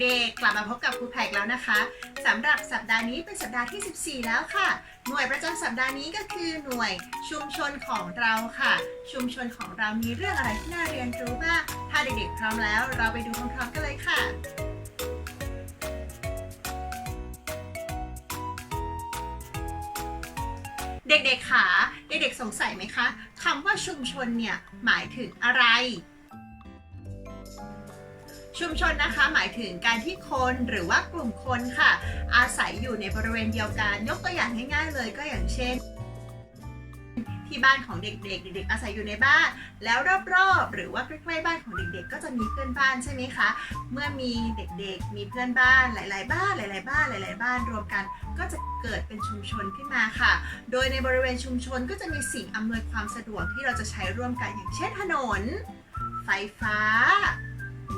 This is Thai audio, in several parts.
เด็กกลับมาพบกับครูแพกแล้วนะคะสำหรับสัปดาห์นี้เป็นสัปดาห์ที่ 14 แล้วค่ะ หน่วยประจำสัปดาห์นี้ก็คือหน่วยชุมชนของเราค่ะ ชุมชนของเรามีเรื่องอะไรที่น่าเรียนรู้บ้างถ้าเด็กๆ พร้อมแล้ว เราไปดูพร้อมๆกันเลยค่ะ เด็กๆค่ะเด็กๆสงสัยไหมคะคำว่าชุมชนเนี่ยหมายถึงอะไร ชุมชนนะคะหมายถึงการที่คนหรือว่ากลุ่มคนค่ะ อาศัยอยู่ในบริเวณเดียวกัน ยกตัวอย่างง่ายๆเลยก็อย่างเช่น ที่บ้านของเด็กๆ เด็กๆอาศัยอยู่ในบ้าน แล้วรอบๆ หรือว่าใกล้ๆบ้านของเด็กๆ ก็จะมีเพื่อนบ้านใช่ไหมคะ เมื่อมีเด็กๆ มีเพื่อนบ้านหลาย ๆ บ้านหลาย ๆ บ้านหลาย ๆ บ้านรวมกัน ก็จะเกิดเป็นชุมชนขึ้นมาค่ะ โดยในบริเวณชุมชนก็จะมีสิ่งอำนวยความสะดวกที่เราจะใช้ร่วมกันอย่างเช่นถนน ไฟฟ้า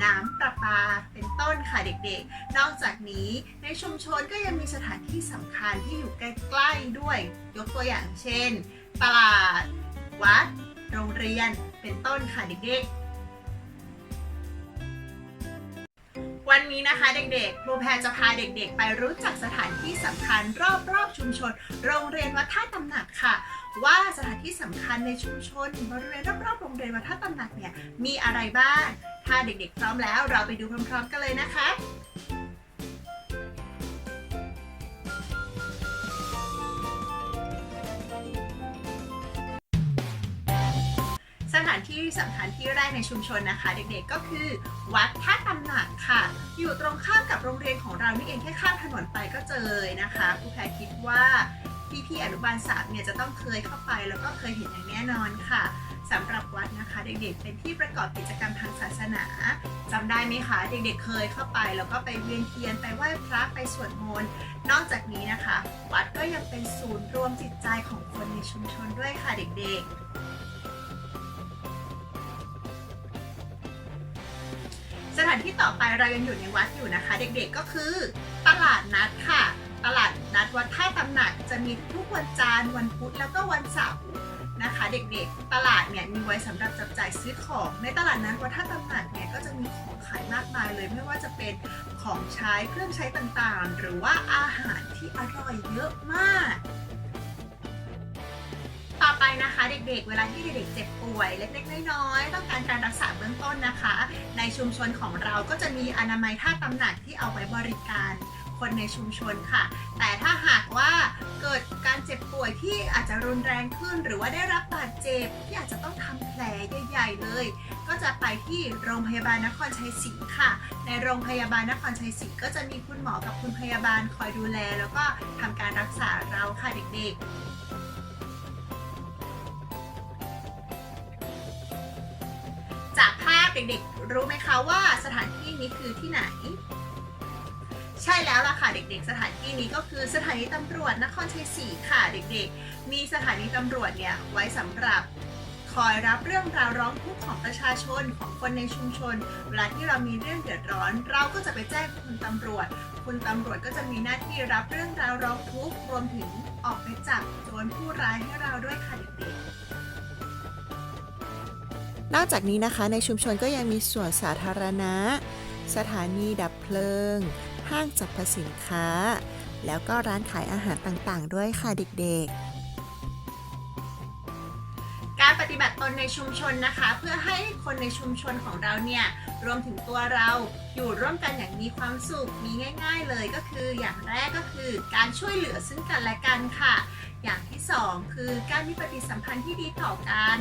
น้ำประปาเป็นต้นค่ะเด็กๆ นอกจากนี้ในชุมชนก็ยังมีสถานที่สำคัญที่อยู่ใกล้ๆด้วย ยกตัวอย่างเช่น ตลาด วัด โรงเรียน เป็นต้นค่ะเด็กๆวันนี้นะคะเด็กๆครูแพรจะพาเด็กๆ ไปรู้จักสถานที่สำคัญรอบๆ ชุมชน โรงเรียนวัดท่าตำหนักค่ะ ว่าสถานที่สำคัญในชุมชนบริเวณรอบๆโรงเรียนวัดท่าตำหนักเนี่ยมีอะไรบ้าง ถ้าเด็กๆ พร้อมแล้ว เราไปดูพร้อมๆ กันเลยนะคะสถานที่สำคัญที่แรกในชุมชนนะคะ เด็กๆก็คือ วัดท่าตำหนักค่ะ อยู่ตรงข้ามกับโรงเรียนของเรานี่เองแค่ข้ามถนนไปก็เจอเลยนะคะครูแพรคิดว่า พี่ๆอนุบาลสามเนี่ยจะต้องเคยเข้าไปแล้วก็เคยเห็นอย่างแน่นอนค่ะสำหรับวัดนะคะ เด็กๆ เป็นที่ประกอบกิจกรรมทางศาสนาจำได้ไหมคะ เด็กๆ เคยเข้าไป แล้วก็ไปเวียนเทียนไปไหว้พระไปสวดมนต์นอกจากนี้นะคะ วัดก็ยังเป็นศูนย์รวมจิตใจของคนในชุมชนด้วยค่ะเด็กๆสถานที่ต่อไปเรายังอยู่ในวัดอยู่นะคะ เด็กๆก็คือตลาดนัดค่ะ ตลาดนัดวัดท่าตำหนักจะมีทุกวันจันทร์วันพุธแล้วก็วันเสาร์นะคะ เด็กๆตลาดเนี่ยมีไว้สำหรับจับจ่ายซื้อของ ในตลาดนัดวัดท่าตำหนักเนี่ยก็จะมีของขายมากมายเลย ไม่ว่าจะเป็นของใช้เครื่องใช้ต่างๆ หรือว่าอาหารที่อร่อยเยอะมาก ต่อไปนะคะเด็กๆ เวลาที่เด็กๆเจ็บป่วยเล็กๆน้อยๆต้องการการรักษาเบื้องต้นนะคะ ในชุมชนของเราก็จะมีอนามัยท่าตำหนักที่เอาไว้บริการ คนในชุมชนค่ะ แต่ถ้าหากว่าเกิดการเจ็บป่วยที่อาจจะรุนแรงขึ้น หรือว่าได้รับบาดเจ็บที่อาจจะต้องทำแผลใหญ่ๆเลย ก็จะไปที่โรงพยาบาลนครชัยศรีค่ะ ในโรงพยาบาลนครชัยศรีก็จะมีคุณหมอกับคุณพยาบาลคอยดูแล แล้วก็ทำการรักษาเราค่ะเด็กๆจากภาพเด็กๆ รู้ไหมคะว่าสถานที่นี้คือที่ไหน ใช่แล้วล่ะค่ะเด็กๆ สถานที่นี้ก็คือสถานีตำรวจนครชัยศรีค่ะเด็กๆ มีสถานีตำรวจเนี่ยไว้สำหรับคอยรับเรื่องราวร้องทุกข์ของประชาชนของคนในชุมชน เวลาที่เรามีเรื่องเดือดร้อน เราก็จะไปแจ้งคุณตำรวจ คุณตำรวจก็จะมีหน้าที่รับเรื่องราวร้องทุกข์รวมถึงออกไปจับโจรผู้ร้ายให้เราด้วยค่ะเด็กๆนอกจากนี้นะคะในชุมชนก็ยังมีสวนสาธารณะ สถานีดับเพลิง ห้างสรรพสินค้า แล้วก็ร้านขายอาหารต่างๆ ด้วยค่ะเด็กๆการปฏิบัติตนในชุมชนนะคะ เพื่อให้คนในชุมชนของเราเนี่ย รวมถึงตัวเราอยู่ร่วมกันอย่างมีความสุขมีง่าย ๆ เลยก็คือ อย่างแรกก็คือการช่วยเหลือซึ่งกันและกันค่ะ อย่างที่สองคือการมีปฏิสัมพันธ์ที่ดีต่อกัน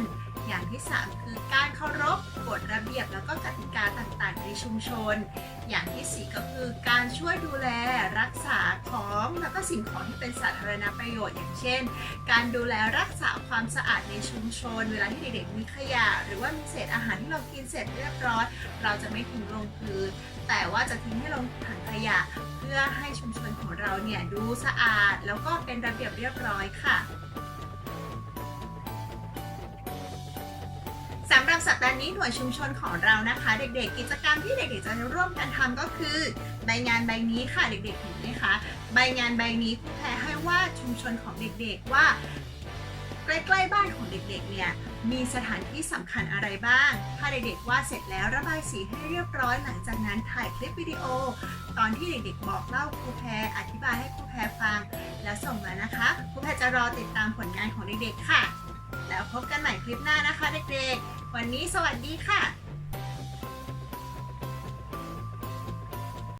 อย่างที่สามคือการเคารพกฎระเบียบแล้วก็กติกาต่างๆ ในชุมชน อย่างที่สี่ก็คือการช่วยดูแลรักษาของแล้วก็สิ่งของที่เป็นสาธารณประโยชน์ อย่างเช่น การดูแลรักษาความสะอาดในชุมชน เวลาที่เด็กๆมีขยะ หรือว่ามีเศษอาหารที่เรากินเสร็จเรียบร้อยเราราจะไม่ทิ้งลงพื้นแต่ว่าจะทิ้งให้ลงถังขยะ เพื่อให้ชุมชนของเราเนี่ยดูสะอาด แล้วก็เป็นระเบียบเรียบร้อยค่ะสำหรับสัปดาห์นี้หน่วยชุมชนของเรานะคะ เด็กๆ กิจกรรมที่เด็กๆจะร่วมกันทำก็คือใบงานใบนี้ค่ะเด็กๆเห็นไหมคะใบงานใบนี้ครูแพรให้ว่าชุมชนของเด็กๆว่า ใกล้ๆบ้านของเด็กๆ เนี่ย มีสถานที่สำคัญอะไรบ้าง ถ้าเด็กๆวาดเสร็จแล้วระบายสีให้เรียบร้อย หลังจากนั้นถ่ายคลิปวิดีโอ ตอนที่เด็กๆ บอกเล่าครูแพรอธิบายให้ครูแพรฟัง แล้วส่งมานะคะ ครูแพรจะรอติดตามผลงานของเด็กๆ ค่ะ แล้วพบกันใหม่คลิปหน้านะคะ เด็กๆ วันนี้สวัสดีค่ะ